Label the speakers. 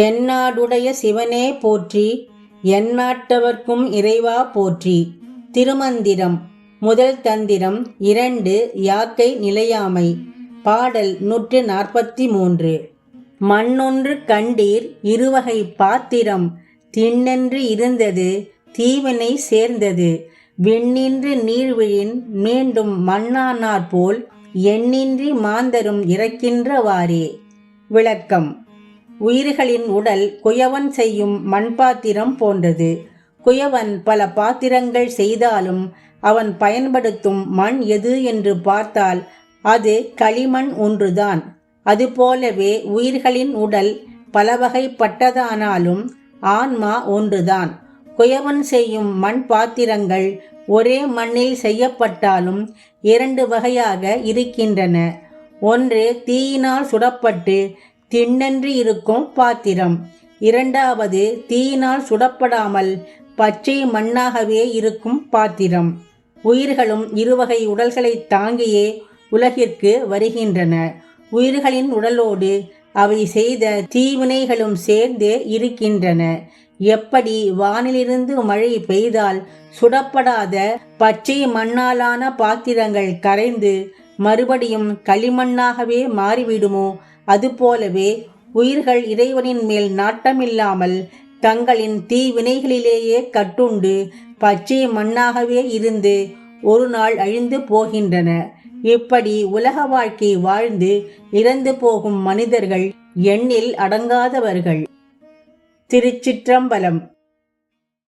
Speaker 1: தென்னாடுடைய சிவனே போற்றி எந்நாட்டவர்க்கும் இறைவா போற்றி. திருமந்திரம். முதல் தந்திரம் இரண்டு யாக்கை நிலையாமை. பாடல் நூற்று நாற்பத்தி மூன்று மண்ணொன்று கண்டீர் இருவகை பாத்திரம். திண்ணென்று இருந்தது தீவினை சேர்ந்தது. விண்ணின்று நீர்விழின் மீண்டும் மண்ணானார் போல் எண்ணின்றி மாந்தரும் இறக்கின்றவாறே விளக்கம். உயிர்களின் உடல் குயவன் செய்யும் மண்பாத்திரம் போன்றது. குயவன் பல பாத்திரங்கள் செய்தாலும் அவன் பயன்படுத்தும் மண் எது என்று பார்த்தால் அது களிமண் ஒன்றுதான். அதுபோலவே உயிர்களின் உடல் பலவகைப்பட்டதானாலும் ஆன்மா ஒன்றுதான். குயவன் செய்யும் மண் பாத்திரங்கள் ஒரே மண்ணில் செய்யப்பட்டாலும் இரண்டு வகையாக இருக்கின்றன. ஒன்று தீயினால் சுடப்பட்டு திண்ணென்று இருக்கும் பாத்திரம். இரண்டாவது தீயினால் சுடப்படாமல் பச்சை மண்ணாகவே இருக்கும் பாத்திரம். உயிர்களும் இருவகை உடல்களை தாங்கியே உலகிற்கு வருகின்றன. உயிர்களின் உடலோடு அவை செய்த தீவினைகளும் சேர்ந்தே இருக்கின்றன. எப்படி வானிலிருந்து மழை பெய்தால் சுடப்படாத பச்சை மண்ணாலான பாத்திரங்கள் கரைந்து மறுபடியும் களிமண்ணாகவே மாறிவிடுமோ? அதுபோலவே உயிர்கள் இறைவனின் மேல் நாட்டமில்லாமல் தங்களின் தீ வினைகளிலேயே கட்டுண்டு பச்சை மண்ணாகவே இருந்து ஒரு நாள் அழிந்து போகின்றன. இப்படி உலக வாழ்க்கை வாழ்ந்து இறந்து போகும் மனிதர்கள் எண்ணில் அடங்காதவர்கள். திருச்சிற்றம்பலம்